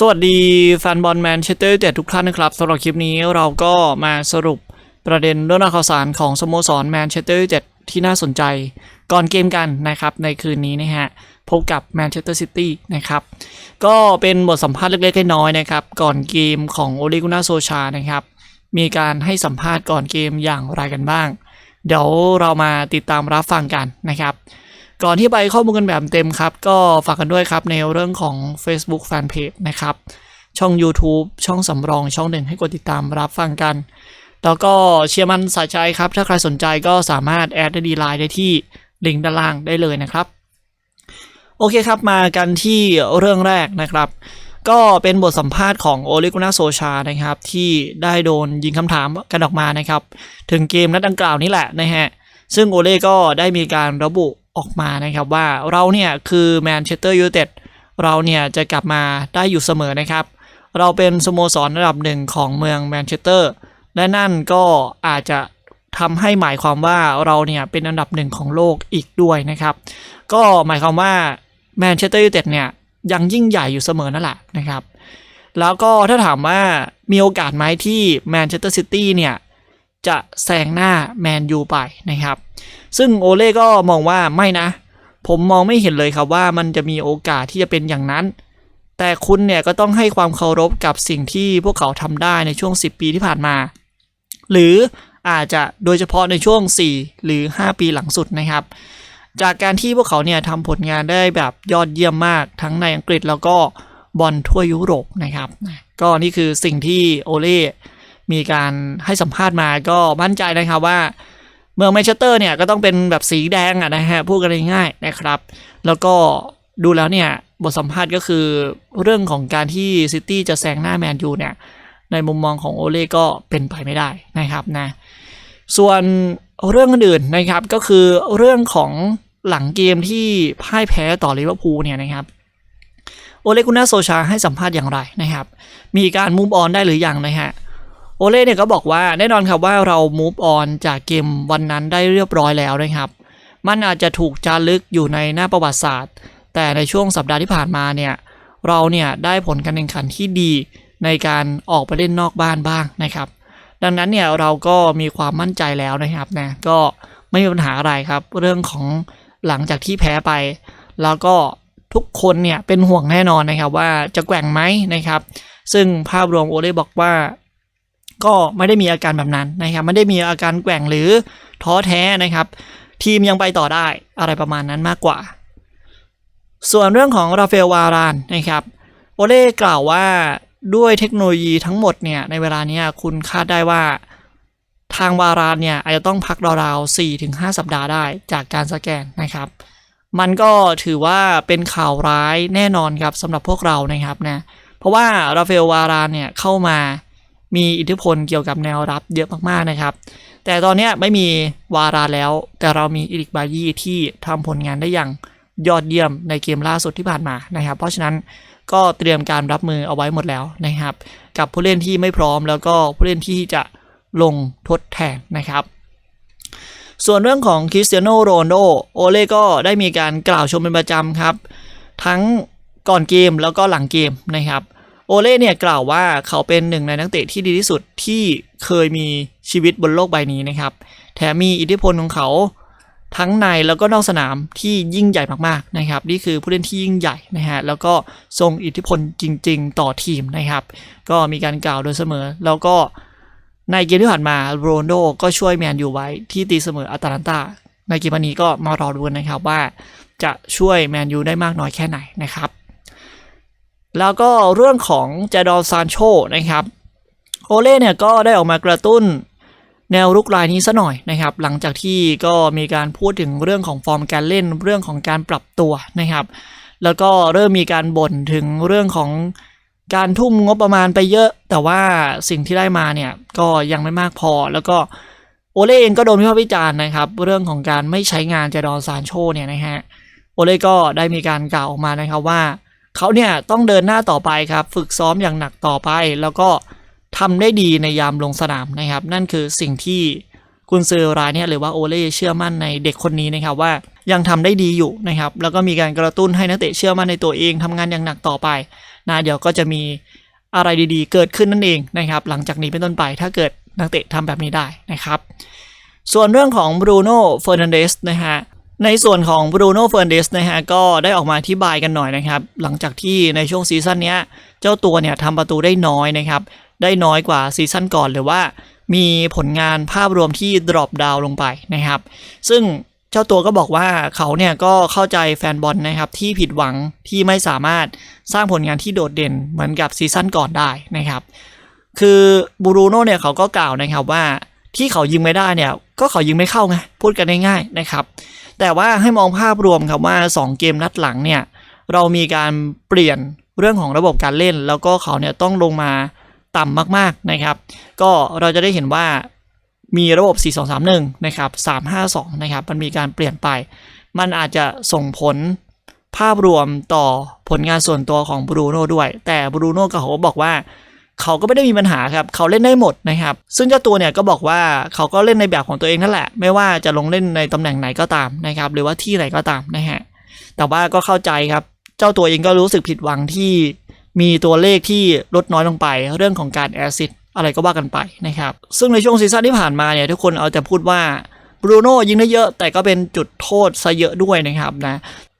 สวัสดีแฟนบอลแมนเชสเตอร์ยูไนเต็ดทุกท่านนะครับสำหรับคลิปนี้เราก็มาสรุปประเด็นเรื่องราวข่าวสารของสโมสรแมนเชสเตอร์ยูไนเต็ดที่น่าสนใจ ก่อนเกมกันนะครับ ในคืนนี้นะฮะ พบกับแมนเชสเตอร์ซิตี้นะครับ ก็เป็นบทสัมภาษณ์เล็กๆน้อยๆนะครับ ก่อนเกมของโอเลกุนาโซชานะครับ มีการให้สัมภาษณ์ก่อนเกมอย่างไรกันบ้าง เดี๋ยวเรามาติดตามรับฟังกันนะครับ ก่อนที่ไปข้อมูลกันแบบเต็มครับ ก็ฝากกันด้วยครับในเรื่องของ Facebook Fanpage นะครับ ช่อง YouTube ช่องสำรองช่องหนึ่งให้กดติดตามรับฟังกัน แล้วก็เชียร์มันสายใจครับ ถ้าใครสนใจก็สามารถแอดได้ดีไลน์ได้ที่ลิงก์ด้านล่างได้เลยนะครับ โอเคครับมากันที่เรื่องแรกนะครับ ก็เป็นบทสัมภาษณ์ของโอเลกุนาโซชานะครับ ที่ได้โดนยิงคำถามกันออกมานะครับ ถึงเกมนัดดังกล่าวนี้แหละนะฮะซึ่งโอเล่ก็ได้มีการระบุ ออกมานะครับว่าเราเนี่ยคือแมนเชสเตอร์ยูไนเต็ดเราเนี่ยจะกลับมาได้อยู่เสมอนะครับ เราเป็นสโมสรระดับหนึ่งของเมืองแมนเชสเตอร์และนั่นก็อาจจะทำให้หมายความว่าเราเนี่ยเป็นอันดับหนึ่งของโลกอีกด้วยนะครับ ก็หมายความว่าแมนเชสเตอร์ยูไนเต็ดเนี่ยยังยิ่งใหญ่อยู่เสมอนั่นแหละนะครับ แล้วก็ถ้าถามว่ามีโอกาสไหมที่แมนเชสเตอร์ซิตี้เนี่ยจะแซงหน้าแมนยูไปนะครับ ซึ่งโอเล่ก็มองว่าไม่นะ ผมมองไม่เห็นเลยครับว่ามันจะมีโอกาสที่จะเป็นอย่างนั้น แต่คุณเนี่ยก็ต้องให้ความเคารพกับสิ่งที่พวกเขาทำได้ในช่วง 10 ปีที่ผ่านมา หรืออาจจะโดยเฉพาะในช่วง 4 หรือ 5 ปีหลังสุดนะครับ จากการที่พวกเขาเนี่ยทำผลงานได้แบบยอดเยี่ยมมากทั้งในอังกฤษแล้วก็บอลทั่วยุโรปนะครับ ก็นี่คือสิ่งที่โอเล่มีการให้สัมภาษณ์มาก็มั่นใจนะครับว่า เมืองแมนเชสเตอร์เนี่ยก็ต้องเป็นแบบสีแดงอะนะฮะพูดกันง่ายๆนะครับ แล้วก็ดูแล้วเนี่ยบทสัมภาษณ์ก็คือเรื่องของการที่ซิตี้จะแซงหน้าแมนยูเนี่ยในมุมมองของโอเล่ก็เป็นไปไม่ได้นะครับนะส่วนเรื่องอื่นนะครับก็คือเรื่องของหลังเกมที่พ่ายแพ้ต่อลิเวอร์พูลเนี่ยนะครับโอเลกุน่าโซชาให้สัมภาษณ์อย่างไรนะครับ มีการมูฟออนได้หรือยังนะฮะ โอเล่เนี่ยก็บอกว่าแน่นอนครับว่าเรา move on จากเกมวันนั้นได้เรียบร้อยแล้วนะครับ มันอาจจะถูกจารึกอยู่ในหน้าประวัติศาสตร์ แต่ในช่วงสัปดาห์ที่ผ่านมาเนี่ยเราเนี่ยได้ผลการแข่งขันที่ดีในการออกไปเล่นนอกบ้านบ้างนะครับ ดังนั้นเนี่ยเราก็มีความมั่นใจแล้วนะครับนะก็ไม่มีปัญหาอะไรครับ เรื่องของหลังจากที่แพ้ไป แล้วก็ทุกคนเนี่ยเป็นห่วงแน่นอนนะครับว่าจะแกว่งไหมนะครับ ซึ่งภาพรวมโอเล่บอกว่า ก็ไม่ได้มีอาการแบบนั้นนะครับ ไม่ได้มีอาการแกว่งหรือท้อแท้นะครับ ทีมยังไปต่อได้อะไรประมาณนั้นมากกว่า ส่วนเรื่องของราเอลวารานนะครับโอเล่กล่าวว่าด้วยเทคโนโลยีทั้งหมดเนี่ยในเวลานี้คุณคาดได้ว่าทางวารานเนี่ยอาจจะต้องพักราวๆ4-5สัปดาห์ได้จากการสแกนนะครับ มันก็ถือว่าเป็นข่าวร้ายแน่นอนครับสำหรับพวกเรานะครับนะเพราะว่าราเอลวารานเนี่ยเข้ามา มีอิทธิพลเกี่ยวกับแนวรับเยอะมากๆนะครับ แต่ตอนนี้ไม่มีวาราแล้ว แต่เรามีอิริกบายีที่ทำผลงานได้อย่างยอดเยี่ยมในเกมล่าสุดที่ผ่านมานะครับ เพราะฉะนั้นก็เตรียมการรับมือเอาไว้หมดแล้วนะครับ กับผู้เล่นที่ไม่พร้อมแล้วก็ผู้เล่นที่จะลงทดแทนนะครับ ส่วนเรื่องของคริสเตียโนโรนโดโอเล่ก็ได้มีการกล่าวชมเป็นประจำครับ ทั้งก่อนเกมแล้วก็หลังเกมนะครับ โอเล่เนี่ยกล่าวว่าเขาเป็นหนึ่งในนักเตะที่ดีที่สุดที่เคยมีชีวิตบนโลกใบนี้นะครับ แถมมีอิทธิพลของเขาทั้งในแล้วก็นอกสนามที่ยิ่งใหญ่มากๆนะครับ นี่คือผู้เล่นที่ยิ่งใหญ่นะฮะแล้วก็ทรงอิทธิพลจริง ๆ ต่อทีมนะครับ ก็มีการกล่าวโดยเสมอ แล้วก็ในเกมที่ผ่านมาโรนโดก็ช่วยแมนยูไว้ที่ตีเสมออัตแลนตาในเกมวันนี้ก็มารอดูนะครับว่าจะช่วยแมนยูได้มากน้อยแค่ไหนนะครับ แล้วก็เรื่องของเจดอนซานโชนะครับ โอเล่เนี่ยก็ได้ออกมากระตุ้นแนวรุกรายนี้ซะหน่อยนะครับ หลังจากที่ก็มีการพูดถึงเรื่องของฟอร์มการเล่นเรื่องของการปรับตัวนะครับ แล้วก็เริ่มมีการบ่นถึงเรื่องของการทุ่มงบประมาณไปเยอะ แต่ว่าสิ่งที่ได้มาเนี่ยก็ยังไม่มากพอ แล้วก็โอเล่เองก็โดนวิพากษ์วิจารณ์นะครับ เรื่องของการไม่ใช้งานเจดอนซานโชเนี่ยนะฮะโอเล่ก็ได้มีการกล่าวออกมานะครับว่า เขาเนี่ยต้องเดินหน้าต่อไปครับ ฝึกซ้อมอย่างหนักต่อไป แล้วก็ทำได้ดีในยามลงสนามนะครับ นั่นคือสิ่งที่กุนซือรายเนี่ยหรือว่าโอเล่เชื่อมั่นในเด็กคนนี้นะครับว่ายังทำได้ดีอยู่นะครับ แล้วก็มีการกระตุ้นให้นักเตะเชื่อมั่นในตัวเองทำงานอย่างหนักต่อไปนะเดี๋ยวก็จะมีอะไรดีๆ เกิดขึ้นนั่นเองนะครับ หลังจากนี้เป็นต้นไปถ้าเกิดนักเตะทำแบบนี้ได้นะครับ ส่วนเรื่องของบรูโน่เฟอร์นันเดสนะฮะ ในส่วนของบรูโน่เฟอร์นเดสนะฮะก็ได้ออกมาอธิบายกันหน่อยนะครับ หลังจากที่ในช่วงซีซั่นนี้เจ้าตัวเนี่ยทำประตูได้น้อยนะครับ ได้น้อยกว่าซีซั่นก่อนหรือว่า มีผลงานภาพรวมที่ดรอปดาวลงไปนะครับ ซึ่งเจ้าตัวก็บอกว่าเขาเนี่ยก็เข้าใจแฟนบอลนะครับที่ผิดหวังที่ไม่สามารถสร้างผลงานที่โดดเด่นเหมือนกับซีซั่นก่อนได้นะครับ คือบูรูโน่เนี่ยเขาก็กล่าวนะครับว่าที่เขายิงไม่ได้เนี่ยก็เขายิงไม่เข้าไงพูดกันง่ายๆนะครับ แต่ว่าให้มองภาพรวมครับว่า 2 เกมนัดหลังเนี่ยเรามีการเปลี่ยนเรื่องของระบบการเล่น แล้วก็เขาเนี่ยต้องลงมาต่ำมากๆนะครับ ก็เราจะได้เห็นว่ามีระบบ 4-2-3-1 นะครับ 3-5-2 นะครับ มันมีการเปลี่ยนไป มันอาจจะส่งผลภาพรวมต่อผลงานส่วนตัวของบรูโน่ด้วย แต่บรูโน่ก็เขาก็บอกว่า เขาก็ไม่ได้มีปัญหาครับ เขาเล่นได้หมดนะครับ ซึ่งเจ้าตัวเนี่ยก็บอกว่าเขาก็เล่นในแบบของตัวเองนั่นแหละ ไม่ว่าจะลงเล่นในตำแหน่งไหนก็ตามนะครับ หรือว่าที่ไหนก็ตามนะฮะ แต่ว่าก็เข้าใจครับ เจ้าตัวเองก็รู้สึกผิดหวังที่มีตัวเลขที่ลดน้อยลงไป เรื่องของการแอซิดอะไรก็ว่ากันไปนะครับ ซึ่งในช่วงซีซั่นที่ผ่านมาเนี่ยทุกคนเอาแต่พูดว่าบรูโน่ยิงได้เยอะแต่ก็เป็นจุดโทษซะเยอะด้วยนะครับนะ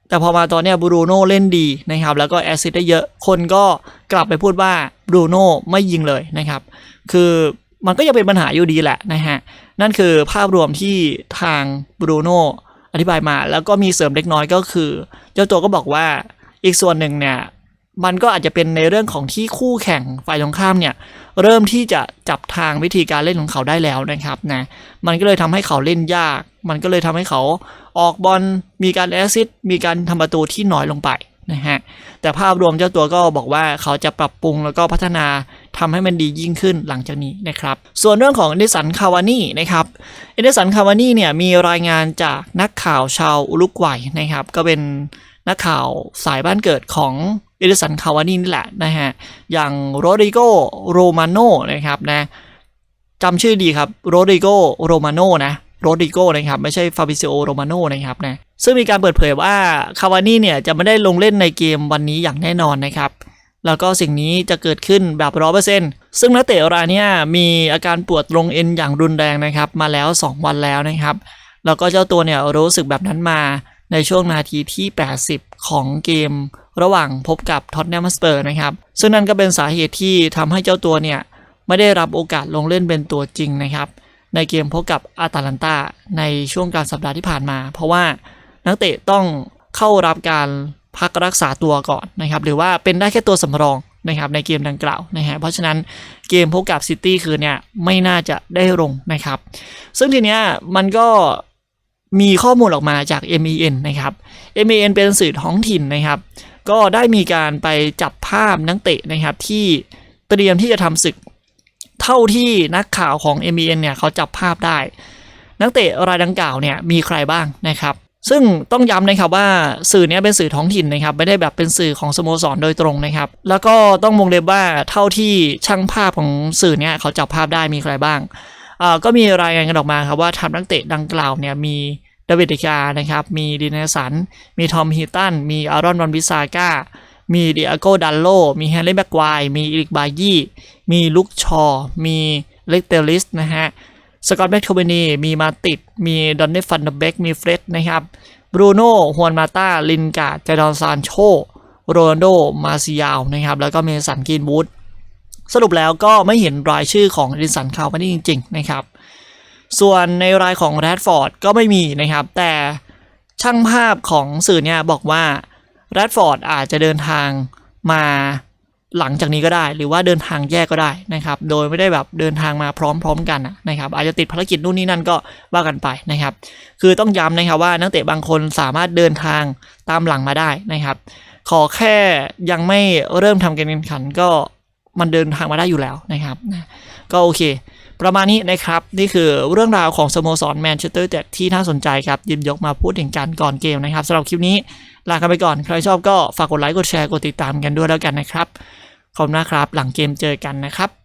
แต่พอมาตอนเนี้ยบรูโน่เล่นดีนะครับแล้วก็แอซิดได้เยอะคนก็กลับไปพูดว่า บรูโน่ไม่ยิงเลยนะครับ คือมันก็ยังเป็นปัญหาอยู่ดีแหละนะฮะ นั่นคือภาพรวมที่ทางบรูโน่อธิบายมา แล้วก็มีเสริมเล็กน้อยก็คือ เจ้าตัวก็บอกว่าอีกส่วนหนึ่งเนี่ยมันก็อาจจะเป็นในเรื่องของที่คู่แข่งฝ่ายตรงข้ามเนี่ยเริ่มที่จะจับทางวิธีการเล่นของเขาได้แล้วนะครับนะมันก็เลยทำให้เขาเล่นยาก มันก็เลยทำให้เขาออกบอลมีการแอซิสต์มีการทำประตูที่น้อยลงไป นะฮะแต่ภาพรวมเจ้าตัวก็บอกว่าเขาจะปรับปรุงแล้วก็พัฒนาทำให้มันดียิ่งขึ้นหลังจากนี้นะครับ ส่วนเรื่องของเอเดสันคาวานี่นะครับ เอเดสันคาวานี่เนี่ยมีรายงานจากนักข่าวชาวอุรุกวัยนะครับ ก็เป็นนักข่าวสายบ้านเกิดของเอเดสันคาวานี่นี่แหละนะฮะ อย่างโรดริโกโรมาโนนะครับนะจำชื่อดีครับโรดริโกโรมาโนนะ โรดิโกนะครับไม่ใช่ฟาบิซิโอโรมาโนนะครับนะซึ่งมีการเปิดเผยว่าคาวานี่เนี่ยจะไม่ได้ลงเล่นในเกมวันนี้อย่างแน่นอนนะครับแล้วก็สิ่งนี้จะเกิดขึ้นแบบร้อเปอร์เซ็นต์ซึ่งนักเตะรายเนี้มีอาการปวดตรงเอ็นอย่างรุนแรงนะครับมาแล้ว 2 วันแล้วนะครับ แล้วก็เจ้าตัวเนี่ยรู้สึกแบบนั้นมาในช่วงนาทีที่ 80 ของเกม ระหว่างพบกับท็อตแนมสเปอร์นะครับ ซึ่งนั่นก็เป็นสาเหตุที่ทำให้เจ้าตัวเนี่ยไม่ได้รับโอกาสลงเล่นเป็นตัวจริงนะครับ ในเกมพบกับอาตาลันตาในช่วงกลารสัปดาห์ที่ผ่านมา เพราะว่านักเตะต้องเข้ารับการพักรักษาตัวก่อนนะครับ หรือว่าเป็นได้แค่ตัวสำรองนะครับในเกมดังกล่าวนะฮะเพราะฉะนั้นเกมพบกับซิตี้คืนเนี่ยไม่น่าจะได้ลงนะครับ ซึ่งทีเนี้ยมันก็มีข้อมูลออกมาจาก MEN นะครับ MEN เป็นสื่อท้องถิ่นนะครับ ก็ได้มีการไปจับภาพนักเตะนะครับที่เตรียมที่จะทำศึก เท่าที่นักข่าวของ MEN เนี่ยเขาจับภาพได้ นักเตะรายดังกล่าวเนี่ยมีใครบ้างนะครับ ซึ่งต้องย้ำนะครับว่าสื่อเนี้ยเป็นสื่อท้องถิ่นนะครับ ไม่ได้แบบเป็นสื่อของสโมสรโดยตรงนะครับ แล้วก็ต้องวงเล็บว่าเท่าที่ช่างภาพของสื่อเนี้ยเขาจับภาพได้มีใครบ้างอ่าก็มีรายงานกันออกมาครับว่าทำนักเตะดังกล่าวเนี่ยมีดาวิดเดกานะครับ มีดินเนสัน มีทอมฮิตตัน มีอารอนวันบิซาก้า มีเดิอาโกดัลโล มีแฮร์รี่แบ็กไวร์มีอีริกบายี่มีลุกชอ มีเล็กเตลลิสนะฮะ สกอตแบ็กโทเบนี มีมาติด มีดอนเนฟันเดเบกมีเฟร็ดนะครับ บรูโน่ฮวนมาตาลินกาเจดอนซานโช โรนลโด มาซิยาวนะครับ แล้วก็เมสันกินวูดสรุปแล้วก็ไม่เห็นรายชื่อของดินสันคาวมานี่จริง ๆ นะครับ ส่วนในรายของแรดฟอร์ดก็ไม่มีนะครับ แต่ช่างภาพของสื่อเนี่ยบอกว่า แรดฟอร์ดอาจจะเดินทางมาหลังจากนี้ก็ได้ หรือว่าเดินทางแยกก็ได้นะครับ โดยไม่ได้แบบเดินทางมาพร้อมๆกันนะครับ อาจจะติดภารกิจนู่นนี่นั่นก็ว่ากันไปนะครับ คือต้องย้ำนะครับว่านักเตะบางคนสามารถเดินทางตามหลังมาได้นะครับ ขอแค่ยังไม่เริ่มทำการแข่งขันก็มันเดินทางมาได้อยู่แล้วนะครับ ก็โอเค ประมาณนี้นะครับ นี่คือเรื่องราวของสโมสรแมนเชสเตอร์แต่ที่น่าสนใจครับยิบยกมาพูดถึงกันก่อนเกมนะครับสำหรับคลิปนี้ ลากันไปก่อน ใครชอบก็ฝากกดไลค์กดแชร์กดติดตามกันด้วยแล้วกันนะครับขอบคุณมากครับหลังเกมเจอกันนะครับ